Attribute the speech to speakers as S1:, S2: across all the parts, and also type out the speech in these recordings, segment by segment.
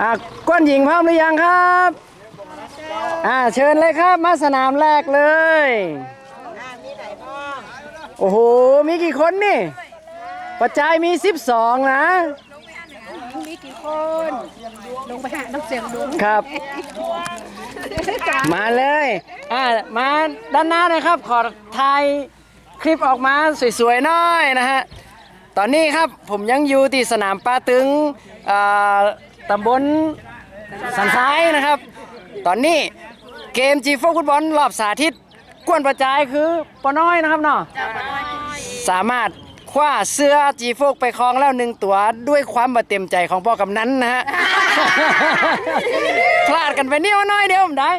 S1: อะก้อนหญิงพร้อมหรือยังครับ อ่าเชิญเลยครับมาสนามแรกเลย โอ้โห มีกี่คนนี่ ปัจจัยมี 12 นะ
S2: มีกี่คน ลงไปหาน้ำเสียงดุง
S1: ครับ มาเลย อ่ามาด้านหน้านะครับ ขอถ่ายคลิปออกมาสวยๆหน่อยนะฮะ ตอนนี้ครับผมยังอยู่ที่สนามปาตึงอ่า ตำบลสันซ้ายนะครับ ตอนนี้เกมจีโฟฟุตบอลรอบสาธิตกวนประจายคือปอน้อยนะครับเนาะสามารถคว้าเสื้อจีโฟกไปครองแล้วหนึ่งตัวด้วยความบาเต็มใจของพ่อกำนันนะฮะ พลาดกันไปนิดน้อยเดียวผมได้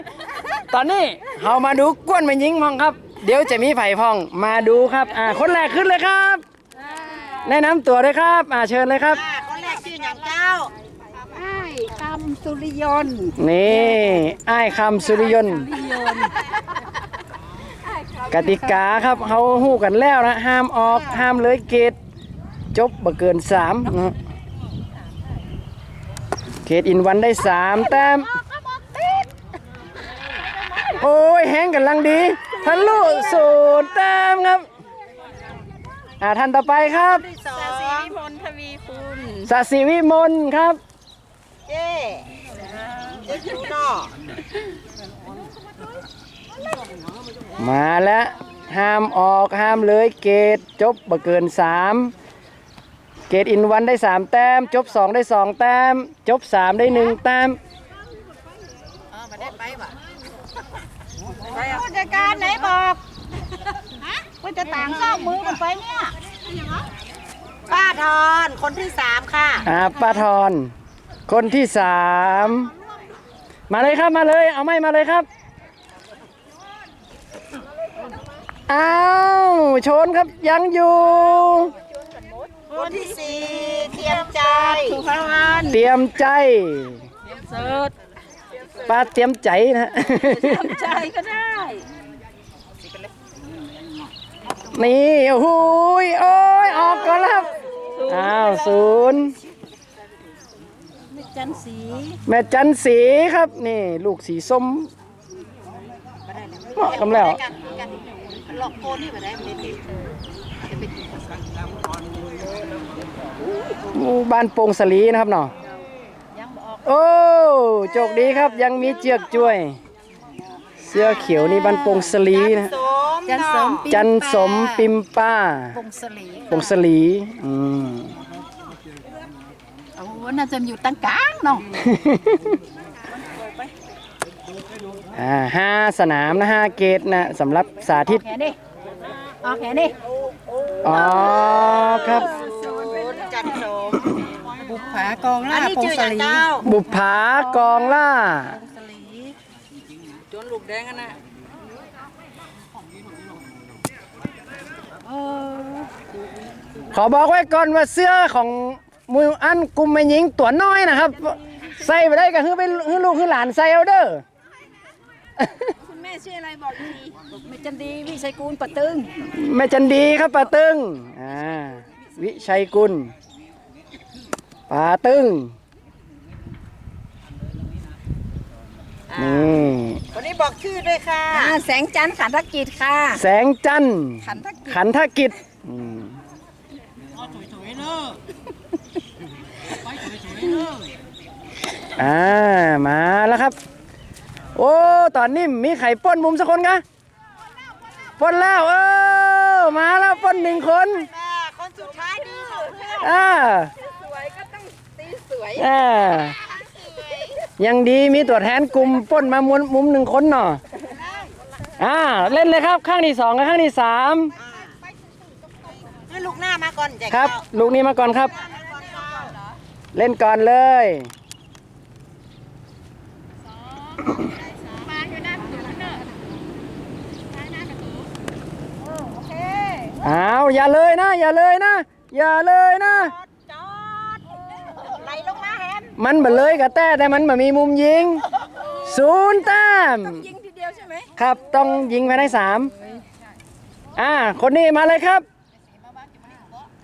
S1: ตอนนี้เรามาดูกวนมายิงพองครับ เดี๋ยวจะมีไผ่พองมาดูครับ อ่า คนแรกขึ้นเลยครับ แนะนำตัวด้วยครับ อ่า เชิญเลยครับ
S3: คนแรกชื่ออย่างเจ้า
S2: คำสุริยนต์
S1: นี่ไอ้ายคำสุริยนต์กติกาครับเขาหู้กันแล้วนะ ห้ามออกห้ามเลยเกต จบบ่เกินสามนะเกตอินวันได้สามแต้มโอ้ยแห้งกันลังดีทะลุสูตรแต้มครับ อ่าท่านต่อไปครับ
S3: สอง
S2: วิมลทวีคุณ
S1: สศิวิมลครับ
S3: เจ้เจ้ชูนอ
S1: มาแล้วห้ามออกห้ามเลยเกตจบบ่เกินสามเกตอินวันได้สามแต้ม จบสองได้สองแต้ม จบสามได้หนึ่งแต้ม
S2: ผู้จัดการไหนบอกว่าจะต่างเศร้ามือกันไปเนี่ย
S3: ป้าทอนคนที่สามค่ะ
S1: อ่าป้าทอน คนที่สามมาเลยครับมาเลย เอาไม่มาเลยครับอ้าวชนครับยังอยู่
S3: คนที่สี่เทียมใจ
S2: สุภาวัน
S1: เตรียมใจ
S2: เสิร์ช
S1: ป้าเตรียมใจนะ
S2: ทำใจก็ได้
S1: นี่โอ้โหยโอ้ยออกก่อนแล้วครับอ้าวศูนย์
S2: จันสี
S1: แม่จันสีครับนี่ ลูกสีส้มเหมาะกันแล้ว
S3: กันกันหลอกโกนนี่ไปได้ไม่ได้จะไป
S1: หมู่บ้านโป่งสลีนะครับเนาะ
S2: ยังบอก
S1: โอ้โจกดีครับยังมีเจือกจ้วย เสื้อเขียวนี่บ้านโป่งสลีนะ
S3: สม
S2: จันสม
S1: จันสมปิมป้า
S2: ปงสลี
S1: โป่งสลีอืม
S2: โอ้โหน่าจะอยู่ตั้งกลางเนาะ
S1: อ่าห้าสนามนะห้าเกตนะสำหรับสาธิต
S2: แขนดิเอาแขนดิ
S1: อ๋อครับ
S3: ศูนย์จันสม
S2: บุกผากอง
S3: อั
S2: ล่าน
S3: นี้
S2: ปง
S3: ชื่อ
S2: ส
S3: อย่าง
S2: ลี
S3: เจ้า
S1: บุปผากองล่า
S2: สลี
S3: จนลูกแดงกันนะ
S2: เออ
S1: ขอบอกไว้ก่อนว่าเสื้อของ มืออันกลุ่มแม่หญิงตัวน้อยนะครับ ใส่ไปได้ก็คือไปคือลูกคือหลานใส่เอาเด้อ
S2: คุณแม่ชื่ออะไรบอกดีไม่จันดีวิชัยกูลปะตึง
S1: แม่จันดีครับป้าตึงอ่าวิชัยกุลป้าตึงนี่
S3: วันนี้บอกชื่อด้วยค่ะ
S2: อ่าแสงจันทร์ขันธกิจค่ะ
S1: แสงจันทร์
S2: ขันธกิจ
S1: ขันธกิจอืม อ่ามาแล้วครับ โอ้ตอนนี้มีไข่ป้นมุมสักคนกะป้นแล้วเออมาแล้วป้นหนึ่งคน
S3: แม่คนสุดท้ายดื้อ
S1: อ่า
S2: สวยก็ต้องตีสวย
S1: อ่ายังดีมีตัวแทนกลุ่มป้นมามุมมุมหนึ่งคนเนาะอ่าเล่นเลยครับข้างที่สองกับข้างที่สาม
S3: ให้ลูกหน้ามาก่อนแจก
S1: ครับ
S3: เจ้า
S1: ลูกนี้มาก่อนครับ เล่นก่อนเลย อ้าวอย่าเลยนะ อย่าเลยนะ อย่าเลยนะ
S3: จอดไหลลงมาแฮม
S1: มันบ่เลยกับแต่แต่มันบ่มีมุมยิงศูนย์แต้ม
S2: ยิงทีเดียวใช่ไหม
S1: ครับต้องยิงภายในสามอ่าคนนี้มาเลยครับ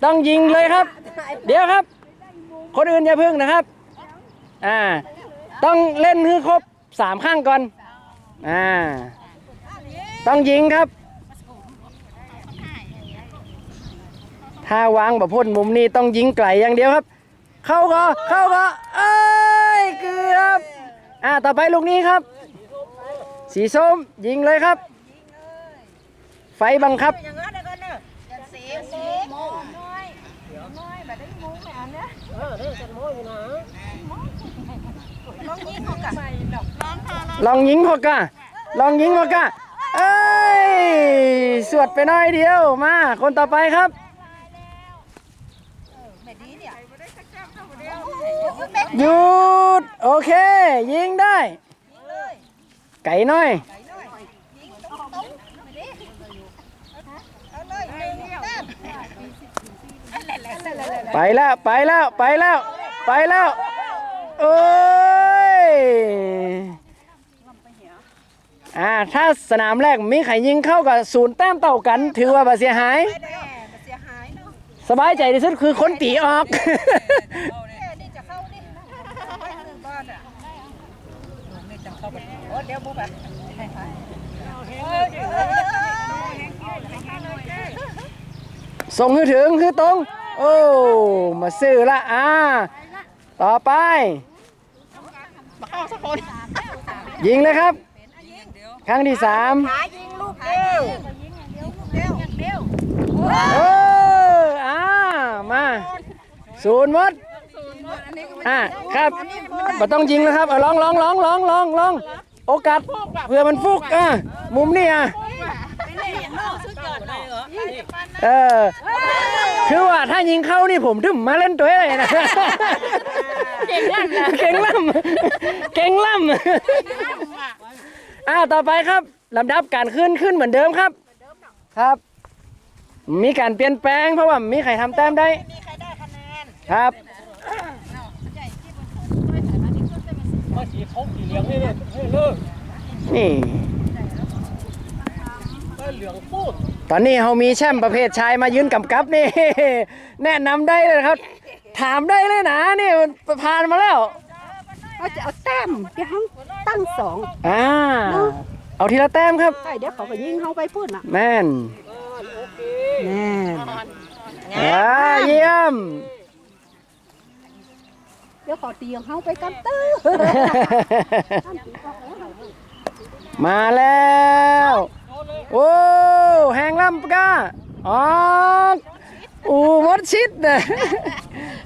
S1: ต้องยิงเลยครับ เดี๋ยวครับ คนอื่นอย่าพึ่งนะครับ อ่า ต้องเล่นให้ครบ สามข้างก่อน อ่า ต้องยิงครับ ถ้าวางแบบพ่นมุมนี้ต้องยิงไกลอย่างเดียวครับ เข้าก็เข้าก็เอ้ยเกือบอ่าต่อไปลูกนี้ครับ สีส้มยิงเลยครับ ไฟบังคับ ลองยิงพอกะลองยิงพอกะเอ้ย สวดไปหน่อยเดียว มา คนต่อไปครับหยุด โอเค ยิงได้ ไก่น้อย ไปแล้ว ไปแล้ว ไปแล้ว ไปแล้ว โอ้ยอ่าถ้าสนามแรกมีใครยิงเข้ากับศูนย์แต้มเต่ากัน ถือว่าบ่เสียหาย
S3: แน่เสียหายเนาะ
S1: สบายใจที่สุดคือคนตีออก
S3: แค่นี่จะเข้านี่ไปหนึ่งบ้านอะนี่จะเข้าไปโอ้เดี๋ยวบุ๊บอะ
S1: ส่งให้ถึงคือตรง โอ้ มาซื้อละอ่า ต่อไป
S3: เข้าสักคน
S1: ยิงเลยครับ ครั้งที่สาม
S3: หายิงลูกเดียวยิงเดียวเดียว
S1: เอออ่ามาศูนย์หมดอ่าครับมาต้องยิงแล้วครับเอาลองลองลองลองลองลอง โอกาสเพื่อมันฟุกอะมุมนี่อะเออคือว่าถ้ายิงเข้านี่ผมถึงมาเล่นตัวเองนะเก่งล่ำเก่งล่ำเก่งล่ำอ่าต่อไปครับลำดับการขึ้นขึ้นเหมือนเดิมครับครับ มีการเปลี่ยนแปลงเพราะว่ามีใครทำแต้มได้
S3: มีใครได้คะแนน
S1: ครับ นี่ตอนนี้เรามีแชมป์ประเภทชายมายืนกำกับนี่ แนะนำได้เลยนะครับ ถามได้เลยนะนี่มันผ่านมาแล้ว
S2: เขาจะเอาแต้มที่เขาตั้งสอง
S1: อ่า เอาทีละแต้มครับ
S2: ใช่เดี๋ยวเขาก็ยิงเขาไปพูดน่ะ
S1: แม่น
S2: แน่
S1: อ่าเยี่ยม
S2: เดี๋ยวเขาตีของเขาไปกันตื้อ
S1: มาแล้ว โอ้แหงลำปะกาออกอูมดชิดนะ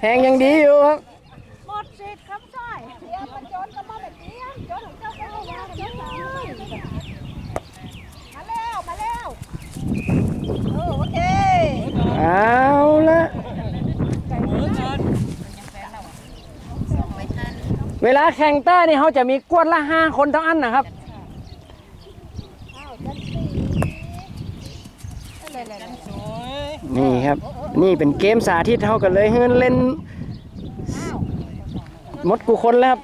S1: แหงยังดีอยู่ครับ
S3: หมดสิทธิ์ครับใช่เดี๋ยวมันโจนก็มาแบบนี้โจนของเจ้าก็เอามาโจนเลยมาแล้วมาแล้วเออโอเค
S1: เอาละ เวลาแข่งต้านี่เขาจะมีกวนละห้าคนเทั้งอันนะครับนี่ครับ นี่เป็นเกมสาธิตเขากันเลยเฮือนเล่นมดกูคนแล้วครับ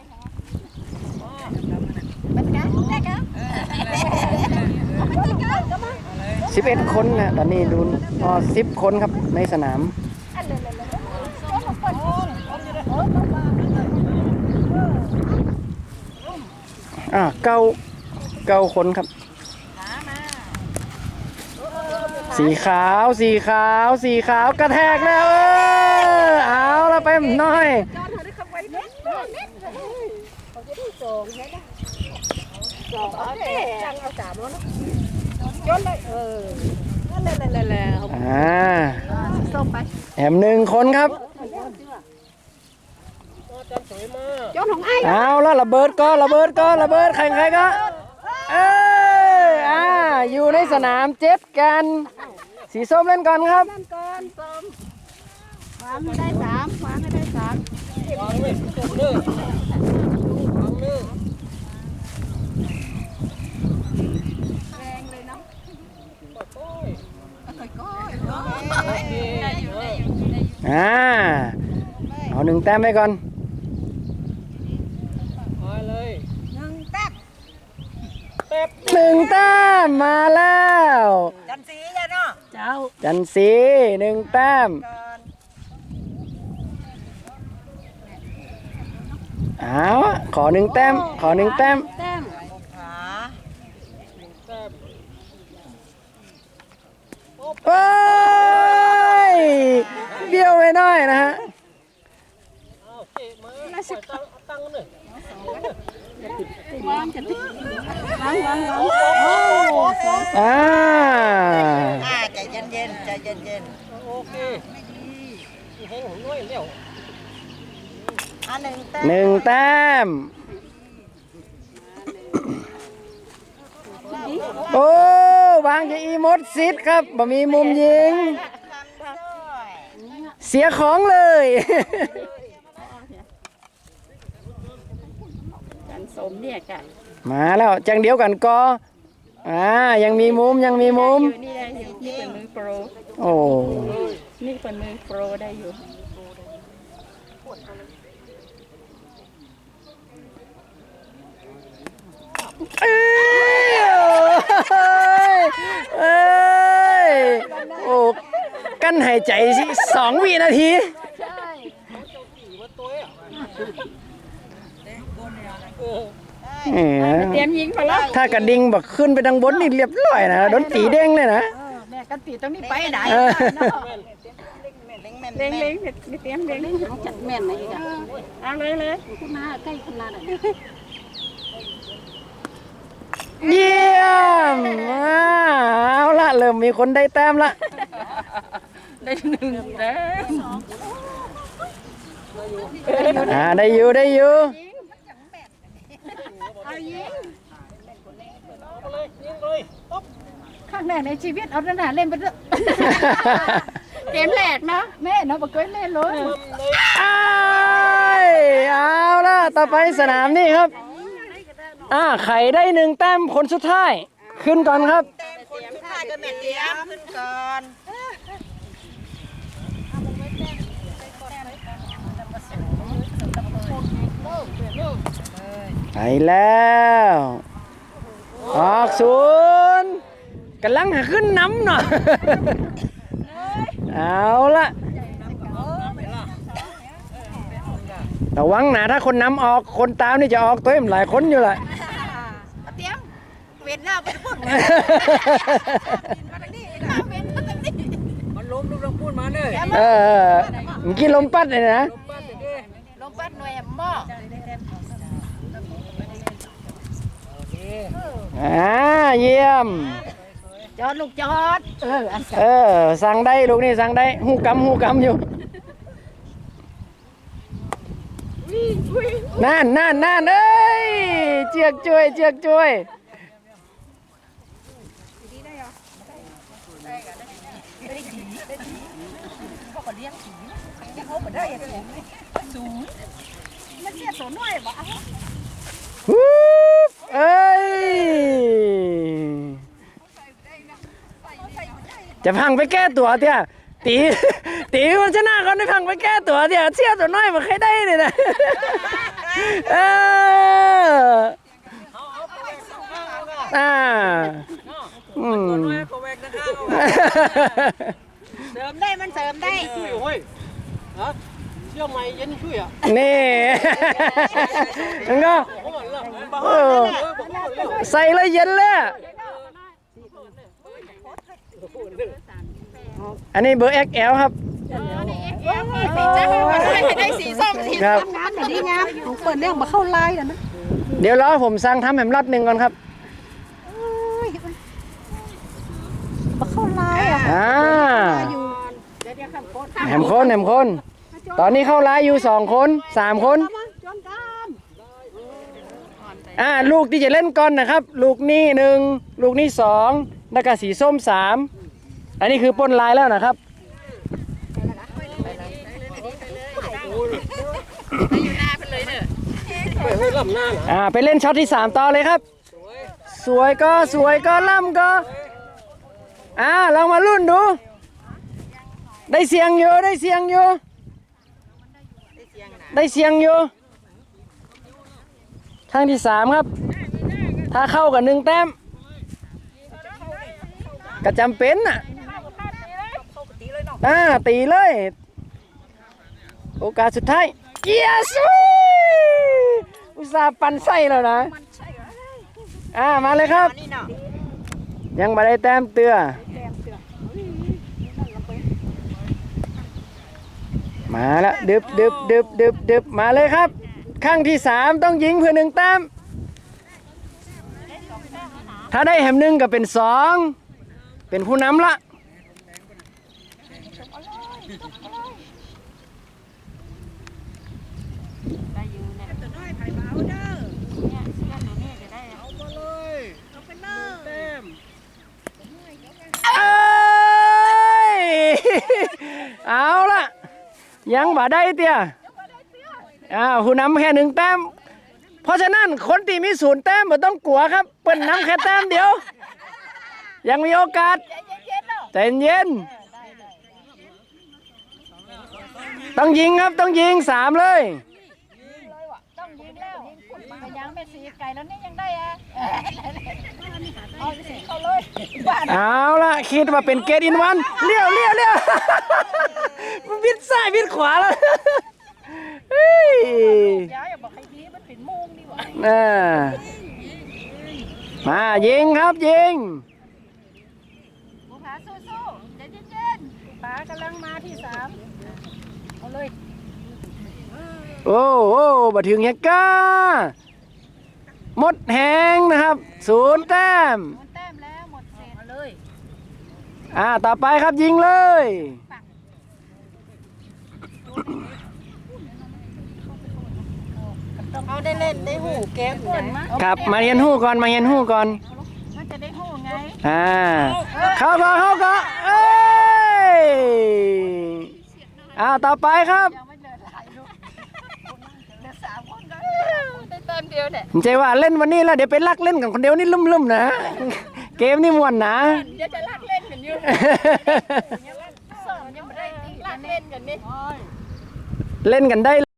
S1: สิบเอ็ดคนนะตอนนี้ดูพอสิบคนครับในสนาม อ่าเก้าเก้าคนครับ สีขาวสีขาวสีขาวกระแทกแล้วเออเอาละไปหน่อยอ่าแถมหนึ่งคนครับ
S2: โจ นของไอ้
S1: เอาแล้วระเบิดก็ระเบิดก็ระเบิดใครใครก็เอ้ยอ่าอยู่ในสนามเจ็ดกัน สีส้มเล่นก่อนครับ
S2: นั่นก่อนสมวางให้ได้สามวางให้ได้สาม
S1: อ่าเอาหนึ่งแต้มไปก่อน
S3: หนึ่งแต้ม
S1: หนึ่งแต้มมาแล้ว
S3: จันสีจ้ะเนาะ
S2: เจ้า
S1: จันสีหนึ่งแต้ม
S3: ก่อน
S1: เอาอะขอหนึ่งแต้มขอหนึ่งแต้ม
S2: แต้ม
S1: เอ้ยเบี้ยวไปหน่อยนะฮะ
S2: อ่า
S4: อ่าใจเย็นเย็น
S5: โอเคให้ผมด้วยเร็ว
S4: ๆอ่าหนึ่งแต้ม
S1: หนึ่งแต้ม โอ้วางจะอีมดซิดครับบ่มีมุมยิง เสียของเลย
S2: กันสมเนี่ยกัน
S1: มาแล้วจังเดียวกันก็อ่ายังมีมุมยังมีมุม
S2: นี่ได้อยู่นี่เป็นมือโปร
S1: โอ้
S2: นี่เป็นมือโปรได้อยู่
S1: เอ้ยเอ้ยโอ้กั้นหายใจสิสองวินาทีแหม
S2: เตรียมยิงพอแล้ว
S1: ถ้ากระดิ่งบักขึ้นไปดังบนนี่เรียบร้อยนะโดนตีเด้งเลยนะ
S2: แม่กันตีตรงนี้ไปไหน
S1: เออ
S4: เล็งแม่น
S2: เล็งเล็งไม่เตรียมเล็งจัดแม่นไหนอีกอะเอาเลยเลยคุณน้าใกล้คุณน้าหน่อย
S1: เยี่ยมอ่าเอาละเริ่มมีคนได้แต้มละ
S2: ได้หนึ่งแต้ม
S1: อ่าได้อยู่ได้อยู่
S2: เอายิง
S5: เลยยิงเลยปุ๊บ
S2: ข้างแรกในชีวิตเอาหน้าเล่นไปเถอะเกมแรกนะแม่เนาะบอกเคยเล่นเลย
S1: อ้ายเอาละต่อไปสนามนี่ครับอ่าไข่ได้หนึ่งแต้มคนสุดท้าย ขึ้นก่อนครับ
S4: แต้มคนสุดท้ายก็แม่เตรียมขึ้นก่อน
S1: แล้วออกศูนย์กำลังหาขึ้นน้ำหน่อยเอาละระวังนะถ้าคนน้ำออกคนตามนี่จะออกตัวเอ็มหลายคนอยู่แหละ
S2: เตรียมเวียนหน้าไปพูด
S5: มันล้มลูกลงพูดมาเลย
S1: เออเมื่อกี้ลมปัดเลยนะ
S5: บ้านเด็ก
S2: ลงปัดหน่วยหม้อ
S1: อ่าเยี่ยม
S2: จอดลูกจอด เอออัน
S1: เออ สั่งได้ลูกนี่สั่งได้หูกำหูกำอยู่ นั่นนั่นนั่นเอ้ย เจียกช่วย เจียกช่วย
S2: มันเสียสนหน่วยบ่
S1: ฮู้ เอ้ย จะพังไปแก้ตัวเตี้ยตีตีมันชนะเขาได้พังไปแก้ตัวเตี้ยเชี่ยตัวน้อยมันเคยได้เลยนะเอออ่าอืม
S5: น้อยก็แวกนะครับ
S4: เสริมได้มันเสริมได้
S5: ช่วยเฮ้ยฮะเชื่อไหมเย็นช่วยอะ
S1: นี่มันก็
S5: เพราะมันเลิก
S1: เออใส่แล้วเย็นเลยอะอันนี้เบอร์ XL ครับ
S2: สีจ้าให้ได้สีส้มสี
S1: ครับ
S2: งามแต่ดีงามของเปิดเรื่องมาเข้าไล่แล้วนะ
S1: เดี๋ยวรอผมสั่งทำแหมรอดหนึ่งก่อนครับ
S2: มาเข้าไล่อะ
S1: อ่า
S2: อยู่เดี๋ยวเดี๋ยวข้างโคตร
S1: แหมคนแหมคน ตอนนี้เข้าร้ายอยู่สองคนสามคน
S2: จนกัน
S1: อ่าลูกที่จะเล่นก่อนนะครับ ลูกนี้หนึ่งลูกนี้สองแล้วก็สีส้มสามอันนี้คือปนลายแล้วนะครับ
S5: เฮ้ยลำหน้านะ
S1: อ่าไปเล่นช็อตที่สามต่อเลยครับ สวยก็สวยก็ล่ำก็อ่าลองมารุ่นดู ได้เสียงอยู่ได้เสียงอยู่ ได้เสียงอยู่ทางที่สามครับ ถ้าเข้ากับหนึ่งแต้มก็จำเป็นน่ะอ่าตีเลย โอกาสสุดท้าย yes ซาปันไส้แล้วนะ อ่ามาเลยครับ ยังมาได้แต้มเตือ มาแล้วดึบดึบดึบดึบดึบมาเลยครับ ข้างที่สามต้องยิงเพื่อหนึ่งแต้มถ้าได้แหมหนึ่งก็เป็นสองเป็นผู้นำละ เอ้ย เอาละ ยังบ่ได้เตี้ยอ้าวผู้นำแค่หนึ่งแต้ม เพราะฉะนั้นคนที่มีศูนย์แต้มไม่ต้องกลัวครับ เปิ้นนำแค่แต้มเดียว ยังมีโอกาสใจเย็น ต้องยิงครับต้องยิงสามเลย
S2: ต้องยิงแล้วไปยังแม่สีไก่แล้วนี่ยังได้อะเอาสิเขาเลยบ้าน
S1: เอาละคิดว่าเป็นเกตอินวันเลี้ยวเลี้ยวเลี้ยว มันบิดซ้ายบิดขวาแล้วเฮ้ย
S2: ย้ายอย่าบอกใครดีมันเป็นมุงดีกว่า
S1: น่ามายิงครับยิง
S2: บุผาสู้ๆใจเย็นๆบุผากำลังมาที่สามเอาเลย
S1: โอ้โอ้บัถึงเฮกก้าหมดแหงนะครับศูนย์แต้ม
S2: หมดแต้มแล้วหมดเศษเอาเลย
S1: อ่าต่อไปครับยิงเลย
S4: เขาได้เล่นได้หูเกม
S2: เปิดมา
S1: ครับมาเรียนหู้ก่อนมาเรียนหู้ก่อน
S2: มันจะได้หูไง
S1: อ่าเข้าก่อนเข้าก่อนเอ้ยอ้าวต่อไปครับ
S2: ยังไม่เหลือหลายลูกเหลือสามคนก็ได้เติมเดียวเนี่ย
S1: ผมใจว่าเล่นวันนี้แล้วเดี๋ยวไปลักเล่นกับคนเดียวนี่ลุ่มๆนะ เกมนี่ม่วนนะ
S2: เดี๋ยวจะลากเล่นกันอยู่สอนยังไม่ได้ตีลากเล่นกันนี่
S1: เล่นกันได้